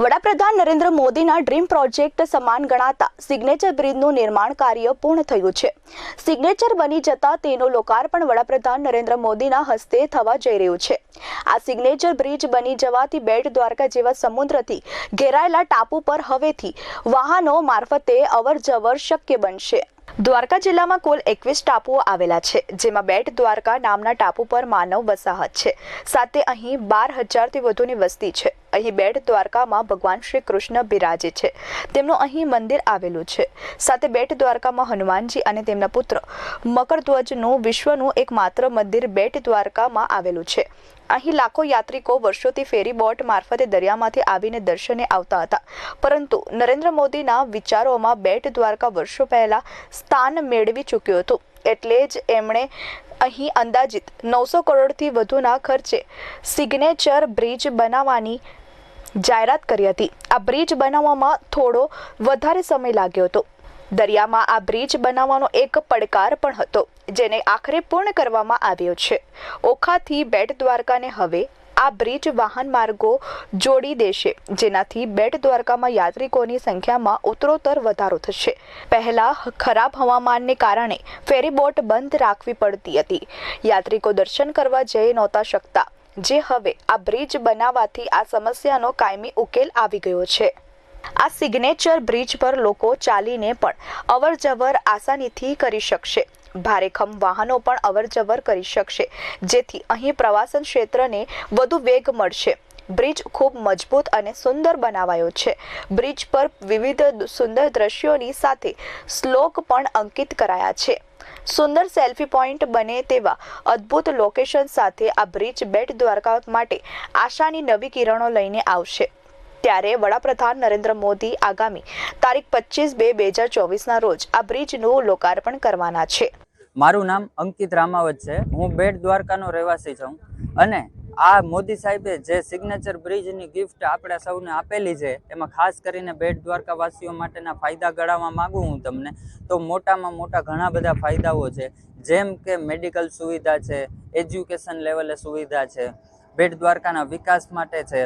વડાપ્રધાન નરેન્દ્ર મોદીના dream project સમાન ગણાતા સિગ્નેચર બ્રિજનું નિર્માણ કાર્ય પૂર્ણ થયું છે. સિગ્નેચર બની જતા તેનું લોકાર્પણ વડાપ્રધાન નરેન્દ્ર મોદીના હસ્તે થવા જઈ રહ્યું છે. આ સિગ્નેચર બ્રિજ બની જવાથી બેટ દ્વારકા જેવા સમુદ્રથી ઘેરાયેલા ટાપુ પર હવેથી વાહનો મારફતે અવર જવર શક્ય બનશે. દ્વારકા જિલ્લામાં કુલ એકવીસ ટાપુઓ આવેલા છે, જેમાં બેટ દ્વારકા નામના ટાપુ પર માનવ વસાહત છે. સાથે અહીં બાર હજારથી વધુની વસ્તી છે. અહીં બેટ દ્વારકામાં ભગવાન શ્રી કૃષ્ણ બિરાજે છે. તેમનું અહીં મંદિર આવેલું છે. સાથે બેટ દ્વારકામાં હનુમાનજી અને તેમના પુત્ર મકરધ્વજનું વિશ્વનું એકમાત્ર મંદિર બેટ દ્વારકામાં આવેલું છે. અહીં લાખો યાત્રિકો વર્ષોથી ફેરી બોટ મારફતે દરિયામાંથી આવીને દર્શને આવતા હતા. પરંતુ નરેન્દ્ર મોદીના વિચારોમાં બેટ દ્વારકા વર્ષો પહેલા સ્થાન મેળવી ચૂક્યું હતું. એટલે જ એમણે અહીં અંદાજિત નવસો કરોડથી વધુના ખર્ચે સિગ્નેચર બ્રિજ બનાવવાની જાહેરાત કરી હતી. આ બ્રિજ બનાવવામાં થોડો વધારે સમય લાગ્યો હતો. દરિયામાં આ બ્રિજ બનાવવાનો એક પડકાર પણ હતો, જેને આખરે પૂર્ણ કરવામાં આવ્યો છે. ઓખાથી બેટ દ્વારકાને હવે આ બ્રિજ વાહન માર્ગો જોડી દેશે, જેનાથી બેટ દ્વારકામાં યાત્રિકોની સંખ્યામાં ઉત્તરોત્તર વધારો થશે. પહેલા ખરાબ હવામાનને કારણે ફેરીબોટ બંધ રાખવી પડતી હતી. યાત્રિકો દર્શન કરવા જઈ નહોતા શકતા. જે હવે આ બ્રિજ બનાવવાથી આ સમસ્યાનો કાયમી ઉકેલ આવી ગયો છે. આ સિગ્નેચર બ્રિજ પર લોકો ચાલીને પણ અવર જવર આસાનીથી કરી શકશે. ભારેખમ વાહનો પણ અવરજવર કરી શકશે, જેથી અહીં પ્રવાસન ક્ષેત્રને વધુ વેગ મળશે. બ્રિજ ખૂબ મજબૂત અને સુંદર બનાવાયો છે. બ્રિજ પર વિવિધ સુંદર દ્રશ્યોની સાથે શ્લોક પણ અંકિત કરાયા છે. સુંદર સેલ્ફી પોઈન્ટ બને તેવા અદ્ભુત લોકેશન સાથે આ બ્રિજ બેટ દ્વારકા માટે આશાની નવી કિરણો લઈને આવશે. ત્યારે વડાપ્રધાન નરેન્દ્ર મોદી આગામી તારીખ પચીસ બે બે હજાર ચોવીસના રોજ આ બ્રિજનું લોકાર્પણ કરવાના છે. મારું નામ અંકિત રામાવત છે. હું બેટ દ્વારકાનો રહેવાસી છું અને આ મોદી સાહેબે જે સિગ્નેચર બ્રિજની ગિફ્ટ આપણે સૌને આપેલી છે, એમાં ખાસ કરીને બેટ દ્વારકાવાસીઓ માટેના ફાયદા ગણાવવા માગું હું તમને. તો મોટામાં મોટા ઘણા બધા ફાયદાઓ છે. જેમ કે મેડિકલ સુવિધા છે એજ્યુકેશન લેવલે સુવિધા છે, બેટ દ્વારકાના વિકાસ માટે છે,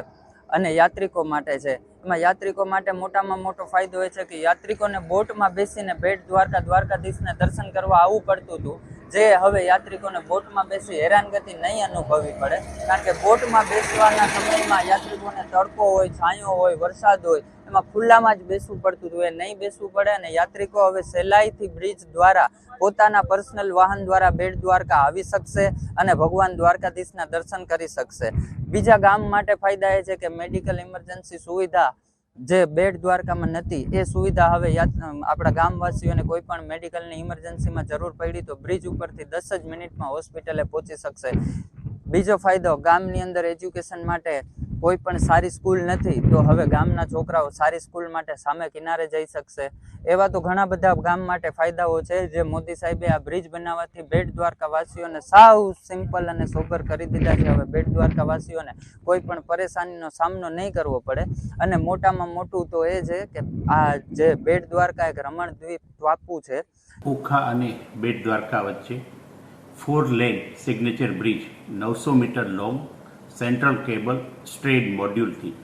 અને યાત્રિકો માટે છે. એમાં યાત્રિકો માટે મોટામાં મોટો ફાયદો એ છે કે યાત્રિકોને બોટમાં બેસીને બેટ દ્વારકા દ્વારકાધીશને દર્શન કરવા આવવું પડતું હતું. જે હવે યાત્રિકોને બોટમાં બેસી હેરાનગતિ નહીં અનુભવવી પડે, કારણ કે બોટમાં બેસવાના સમયમાં યાત્રિકોને તડકો હોય, છાંયો હોય, વરસાદ હોય, એમાં ખુલ્લામાં જ બેસવું પડતું હતું એ નહીં બેસવું પડે અને યાત્રિકો હવે સહેલાઈથી બ્રિજ દ્વારા પોતાના પર્સનલ વાહન દ્વારા બેટ દ્વારકા આવી શકશે અને ભગવાન દ્વારકાધીશના દર્શન કરી શકશે. બીજા ગામ માટે ફાયદા એ છે કે મેડિકલ ઇમરજન્સી સુવિધા જે બેડ દ્વારકામાં નથી, એ સુવિધા હવે આપણા ગામવાસીઓને કોઈ પણ મેડિકલની ઇમરજન્સીમાં જરૂર પડી તો બ્રિજ ઉપરથી દસ જ મિનિટમાં હોસ્પિટલે પહોંચી શકશે. બીજો ફાયદો, ગામની અંદર એજ્યુકેશન માટે કોઈ પણ સારી સ્કૂલ નથી, તો હવે ગામના છોકરાઓ સારી સ્કૂલ માટે સામે કિનારે જઈ શકશે. એવા તો ઘણા બધા ગામ માટે ફાયદાઓ છે, જે મોદી સાહેબે આ બ્રિજ બનાવવાથી બેટ દ્વારકાવાસીઓને સાવ સિમ્પલ અને સોબર કરી દીધા છે. હવે બેટ દ્વારકાવાસીઓને કોઈ પણ પરેશાનીનો સામનો નહીં કરવો પડે. અને મોટામાં મોટું તો એ છે કે આ જે બેટ દ્વારકા એક રમણ દ્વીપ ટાપુ છે. ઓખા અને બેટ દ્વારકા વચ્ચે ફોર લેન સિગ્નેચર બ્રિજ નવસો metre long central cable stayed મોડ્યુલથી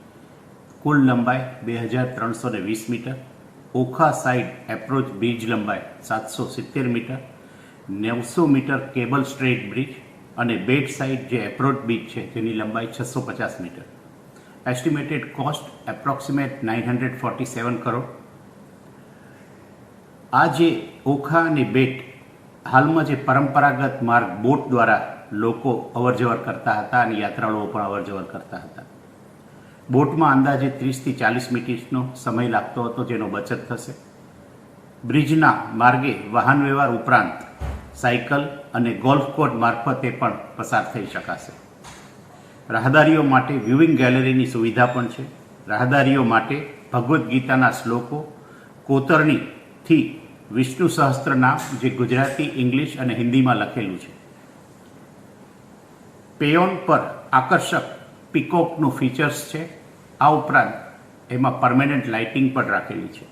કુલ લંબાઈ બે હજાર ત્રણસો ને વીસ metre, Okha side approach bridge લંબાઈ સાતસો સિત્તેર મીટર, નેવસો મીટર કેબલ સ્ટ્રેટ બ્રિજ અને બેટ સાઇડ જે એપ્રોચ બ્રિજ છે તેની લંબાઈ છસો પચાસ metre. Estimated cost approximate nine hundred forty seven crore. આ જે ઓખા અને બેટ હાલમાં જે પરંપરાગત માર્ગ બોટ દ્વારા લોકો અવરજવર કરતા હતા અને યાત્રાળુઓ પણ અવરજવર કરતા હતા. બોટમાં અંદાજે ત્રીસથી ચાલીસ મિનિટનો સમય લાગતો હતો જેનો બચત થશે. બ્રિજના માર્ગે વાહન વ્યવહાર ઉપરાંત સાયકલ અને ગોલ્ફ કોર્ટ મારફતે પણ પસાર થઈ શકાશે. રાહદારીઓ માટે વ્યૂવિંગ ગેલેરીની સુવિધા પણ છે. રાહદારીઓ માટે ભગવદ્ ગીતાના શ્લોકો કોતરણીથી વિષ્ણુ સહસ્ત્ર નામ જે ગુજરાતી, ઇંગ્લિશ અને હિન્દીમાં લખેલું છે. પેયોન પર આકર્ષક પિકોકનું ફીચર્સ છે. આ ઉપરાંત એમાં પરમેનન્ટ લાઇટિંગ પણ રાખેલી છે.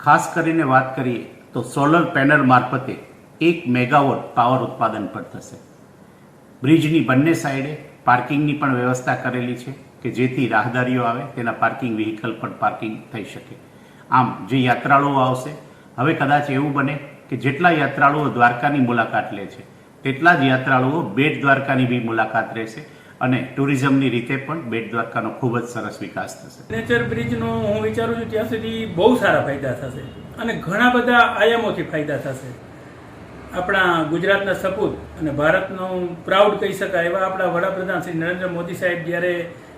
ખાસ કરીને વાત કરીએ તો સોલર પેનલ મારફતે એક મેગાવોટ પાવર ઉત્પાદન પણ થશે. બ્રિજની બંને સાઈડે પાર્કિંગની પણ વ્યવસ્થા કરેલી છે કે જેથી રાહદારીઓ આવે, તેના પાર્કિંગ વ્હીકલ પણ પાર્કિંગ થઈ શકે. આમ, જે યાત્રાળુઓ આવશે, હવે કદાચ એવું બને કે જેટલા યાત્રાળુઓ દ્વારકાની મુલાકાત લે છે તેટલા જ યાત્રાળુઓ બેટ દ્વારકાની બી મુલાકાત રહેશે અને ટુરિઝમની રીતે પણ બેટ દ્વારકાનો ખૂબ જ સરસ વિકાસ થશે. નેચર બ્રિજનો હું વિચારું છું ત્યાં સુધી બહુ સારા ફાયદા થશે અને ઘણા બધા આયામોથી ફાયદા થશે. આપણા ગુજરાતના સપૂત અને ભારતનું પ્રાઉડ કહી શકાય એવા આપણા વડાપ્રધાન શ્રી નરેન્દ્ર મોદી સાહેબ જ્યારે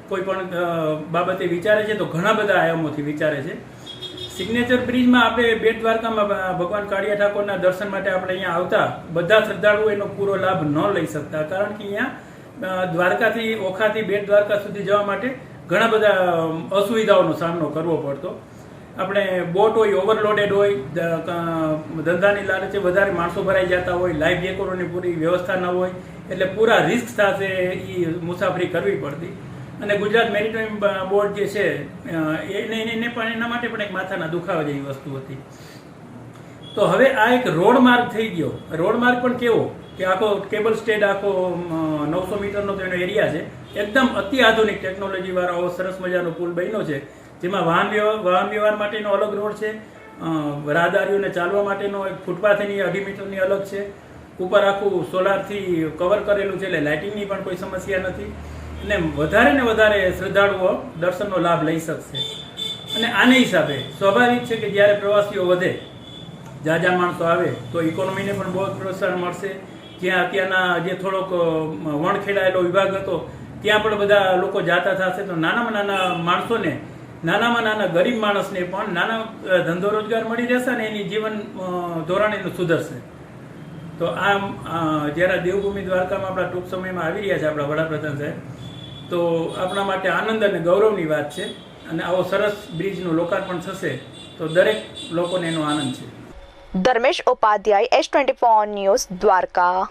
કોઈ પણ બાબતે વિચારે છે તો ઘણા બધા આયામોથી વિચારે છે. સિગ્નેચર બ્રિજમાં આપણે બેટ દ્વારકામાં ભગવાન કાળિયા ઠાકોરના દર્શન માટે આપણે અહીંયા આવતા, બધા શ્રદ્ધાળુઓ એનો પૂરો લાભ ન લઈ શકતા. કારણ કે અહીંયા દ્વારકાથી, ઓખાથી બેટ દ્વારકા સુધી જવા માટે ઘણા બધા અસુવિધાઓનો સામનો કરવો પડતો. આપણે બોટ હોય ઓવરલોડેડ હોય ધંધાની લાલચે વધારે માણસો ભરાઈ જતા હોય, લાઈફ જેકોરોની પૂરી વ્યવસ્થા ન હોય, એટલે પૂરા રિસ્ક સાથે એ મુસાફરી કરવી પડતી. અને ગુજરાત મેરીટાઈમ બોર્ડ જે છે એને એને પણ એના માટે પણ એક માથાના દુખાવા જેવી વસ્તુ હતી. તો હવે આ એક રોડ માર્ગ થઈ ગયો. રોડ માર્ગ પણ કેવો? કે આખો કેબલ સ્ટેડ આખો નવસો મીટરનો એનો એરિયા છે. એકદમ અતિ આધુનિક ટેકનોલોજી વાળો આવો સરસ મજાનો પુલ બન્યો છે. જેમાં વાહન વ્યવહાર વાહન વ્યવહાર માટેનો અલગ રોડ છે. રાહદારીઓને ચાલવા માટેનો એક ફૂટપાથની અઢી મીટરની અલગ છે. ઉપર આખું સોલારથી કવર કરેલું છે એટલે લાઇટિંગની પણ કોઈ સમસ્યા નથી. અને વધારે ને વધારે શ્રદ્ધાળુઓ દર્શનનો લાભ લઈ શકશે. અને આને હિસાબે સ્વાભાવિક છે કે જ્યારે પ્રવાસીઓ વધે, જાજા માણસો આવે, તો ઇકોનોમીને પણ બહુ પ્રોત્સાહન મળશે. જ્યાં અત્યારના જે થોડોક વણખેડાયેલો વિભાગ હતો, ત્યાં પણ બધા લોકો જાતા થશે. તો નાનામાં નાના માણસોને, નાનામાં નાના ગરીબ માણસને પણ નાના ધંધો રોજગાર મળી રહેશે અને એની જીવન ધોરણ એનું સુધરશે. તો આમ જ્યારે દેવભૂમિ દ્વારકામાં આપણા ટૂંક સમયમાં આવી રહ્યા છે આપણા વડાપ્રધાન સાહેબ તો આપણા માટે આનંદ અને ગૌરવની વાત છે અને આવો સરસ બ્રિજનું લોકાર્પણ થશે તો દરેક લોકોને એનો આનંદ છે. Dharmesh Upadhyay S twenty four news Dwarka.